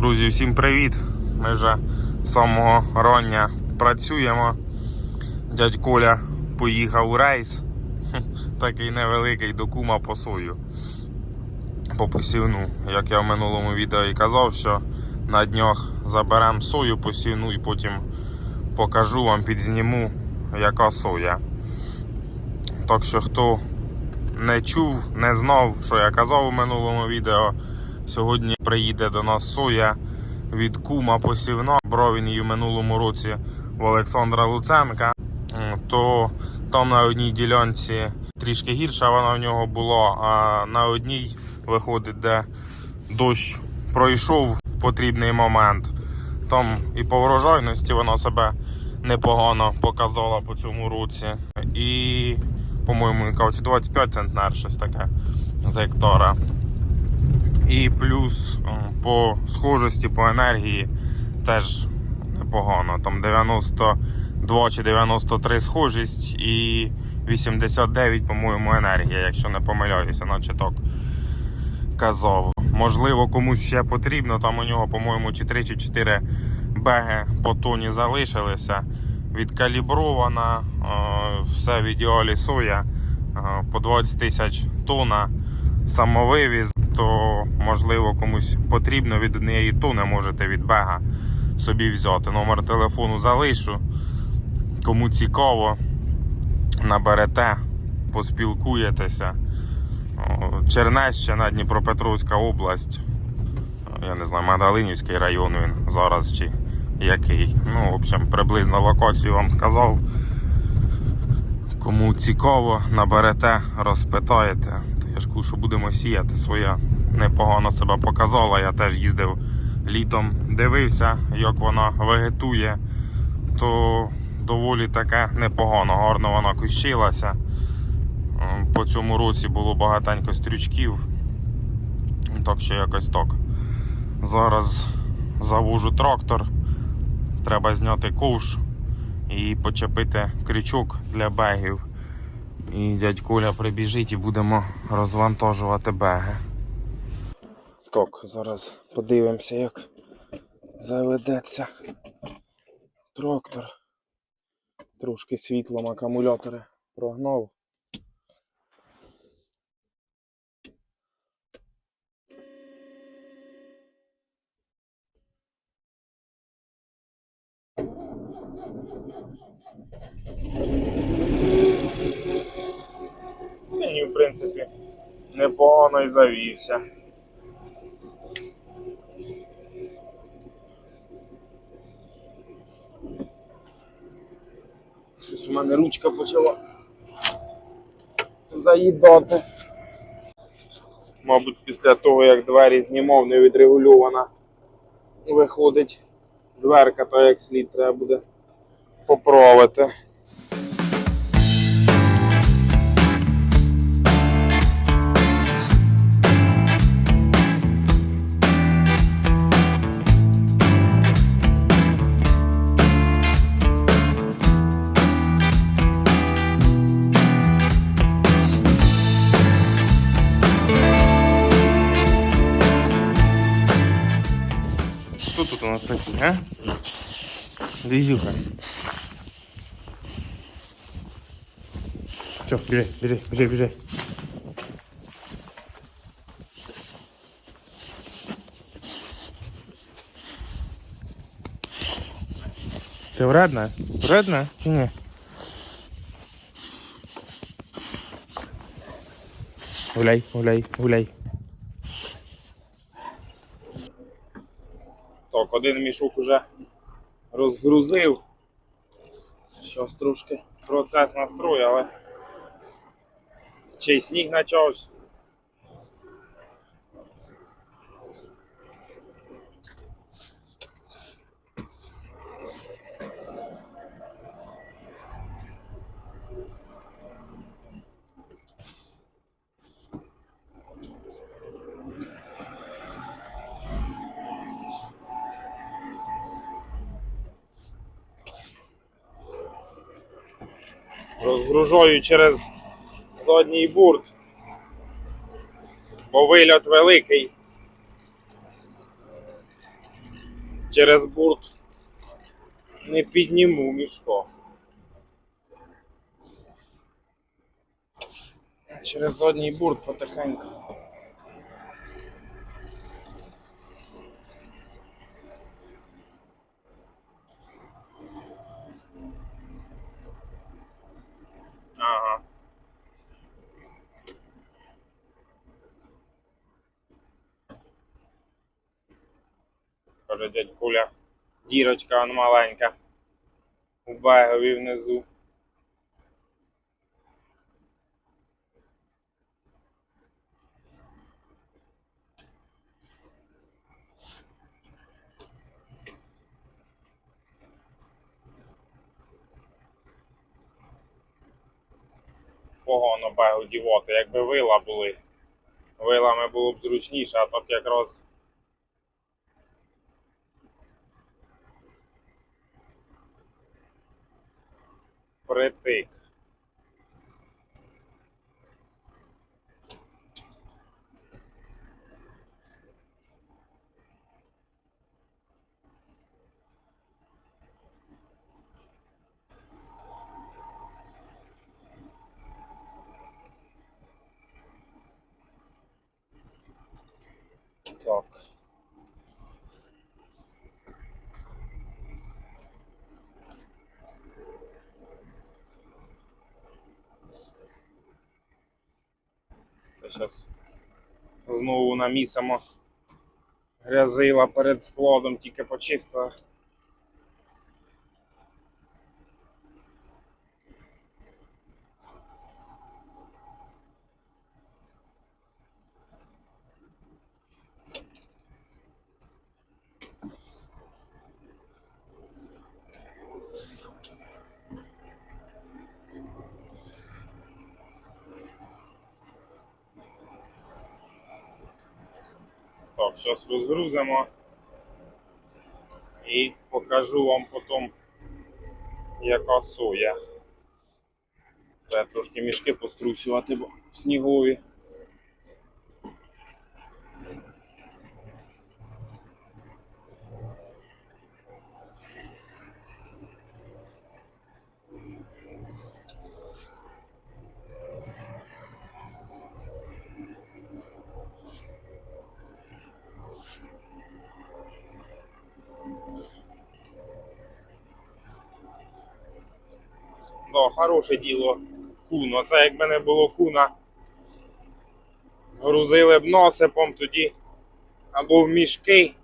Друзі, всім привіт! Ми вже з самого рання працюємо. Дядь Коля поїхав у рейс. Такий невеликий до кума по сою. По посівну. Як я в минулому відео і казав, що на днях заберемо сою посівну і потім покажу вам, підзніму, яка соя. Так що хто не чув, не знав, що я казав у минулому відео. Сьогодні приїде до нас соя від кума посівна. Брав він її в минулому році в Олександра Луценка. То там на одній ділянці трішки гірша вона в нього була, а на одній виходить, де дощ пройшов в потрібний момент. Там і по врожайності вона себе непогано показала по цьому році. І, по-моєму, він кажуть, 25 центнер, щось таке з гектара. І плюс по схожості, по енергії теж непогано. Там 92 чи 93 схожість і 89, по-моєму, енергія, якщо не помиляюся, наче так казав. Можливо, комусь ще потрібно. Там у нього, по-моєму, чи 3 чи 4 беги по тоні залишилися. Відкалібрована, е, все в ідеалі соя е, по 20 тисяч тонна самовивіз, то можливо комусь потрібно від однієї тони можете від бега собі взяти. Номер телефону залишу. Кому цікаво, наберете, поспілкуєтеся. Чернещина, Дніпропетровська область. Я не знаю, Магдалинівський район він зараз чи який. Ну, в общем, приблизно локацію вам сказав. Кому цікаво, наберете, розпитаєте. То я ж кажу, що будемо сіяти своя. Непогано себе показала. Я теж їздив літом, дивився, як вона вегетує, то доволі таке непогано, гарно вона кущилася. По цьому році було багатенько стрючків. Так що якось так. Зараз завожу трактор. Треба зняти ковш і почепити крючок для бегів. І дядь Коля прибіжить і будемо розвантажувати беги. Так, зараз подивимося, як заведеться трактор. Трошки світлом акумулятори прогнав. Мені, в принципі, непогано і завівся. Щось у мене ручка почала заїдати. Мабуть, після того, як двері знімав, не відрегульована, виходить дверка, то як слід треба буде поправити. нас таке, а? Дизюха. Все, біжи, біжи, біжи, біжи. Ти вредна? Вредна чи ні? Гуляй, гуляй, гуляй. Так, один мішок уже розгрузив. Щось трошки процес настрою, але чи сніг почався. Розгружаю через задній бурт, бо вильот великий. через бурт не підніму мішко. Через задній бурт потихеньку. Ага. Каже дядь Куля. Дірочка он маленька. У бегові внизу. Погано бегу дівоти, якби вила були. Вилами було б зручніше, а так якраз притик. Так. Це зараз знову намісимо грязила перед складом, тільки почистила. Так, зараз розгрузимо і покажу вам потім, яка соя. Треба трошки мішки пострусювати, бо снігові. Хороше діло куно. Це якби не було куна. Грузили б насипом тоді або в мішки.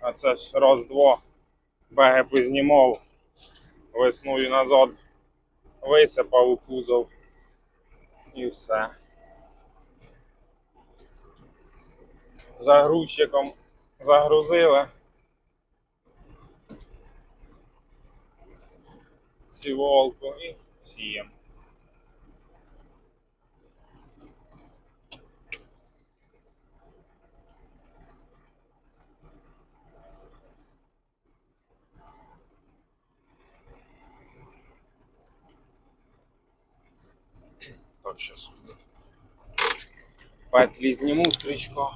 А це ж раз-два беги познімав весною назад, висипав у кузов і все. Загрузчиком загрузили. Сіволку і сіємо. Так, сейчас. Петлі зніму стрічко.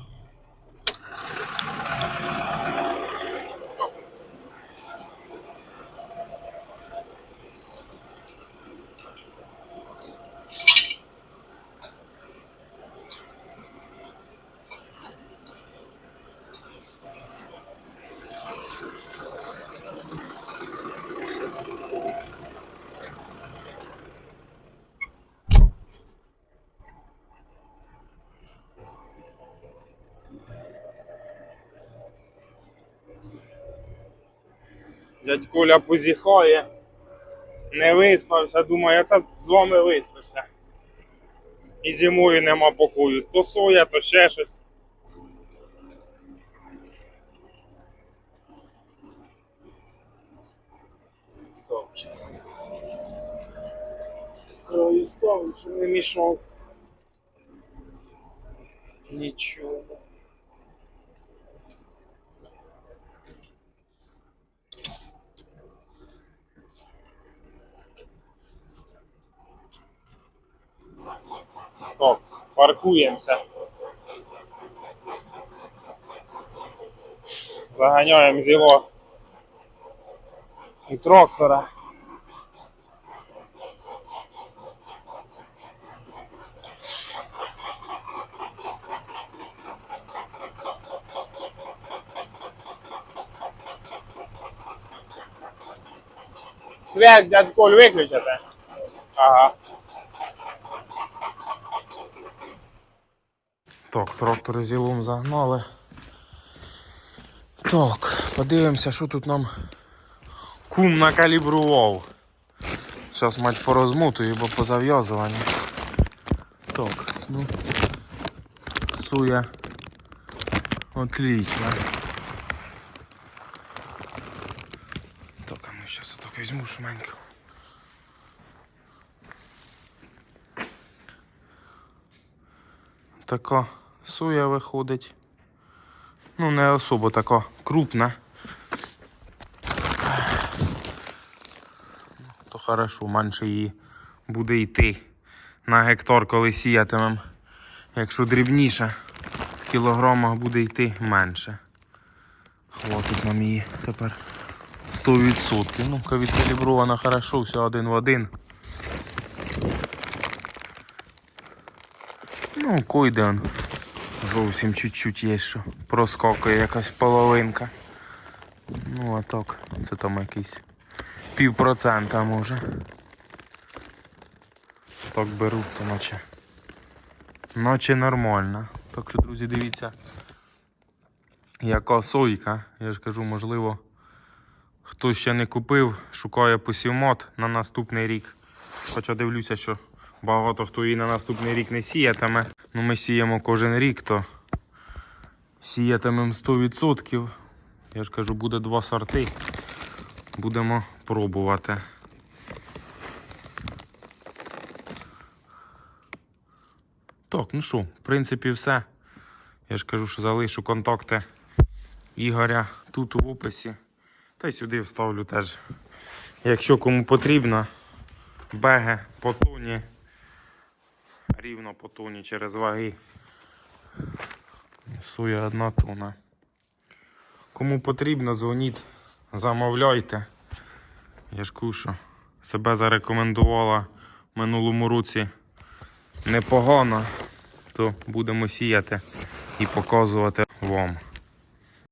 Дядь Коля позіхає. Не виспався, думаю, я це з вами виспався. І зимою нема покою. То соя, то ще щось. Так, щас. З краю ставлю, не мішав. Нічого. Так, паркуємося. Заганяємо з його і трактора. Свет, дядь Коль, виключите? Ага. Так, трактор з загнали. Так, подивимося, що тут нам кум накалібрував. Зараз мать порозмутую, бо по зав'язуванню. Так, ну. Суя. Отлично. Так, а ну зараз отак візьму шуменько. Така суя виходить. Ну, не особо така крупна. То хорошо, менше її буде йти на гектар, коли сіятимем. Якщо дрібніше, в кілограмах буде йти менше. Хватить нам її тепер 100%. Ну, відкалібрована хорошо, все один в один. Ну, койде он. Зовсім чуть-чуть є, що проскокує якась половинка. Ну, а так, це там якийсь півпроцента може. Так беру, то наче. Наче нормально. Так що, друзі, дивіться. Яка сойка. Я ж кажу, можливо, хто ще не купив, шукає посівмот на наступний рік. Хоча дивлюся, що багато хто її на наступний рік не сіятиме. Ну ми сіємо кожен рік, то сіятимемо 100%. Я ж кажу, буде два сорти. Будемо пробувати. Так, ну що, в принципі, все. Я ж кажу, що залишу контакти Ігоря тут у описі. Та й сюди вставлю теж. Якщо кому потрібно, беги по тоні. Рівно по тоні через ваги. Суя одна тона. Кому потрібно, дзвоніть, замовляйте. Я ж кушу. Себе зарекомендувала в минулому році непогано, то будемо сіяти і показувати вам.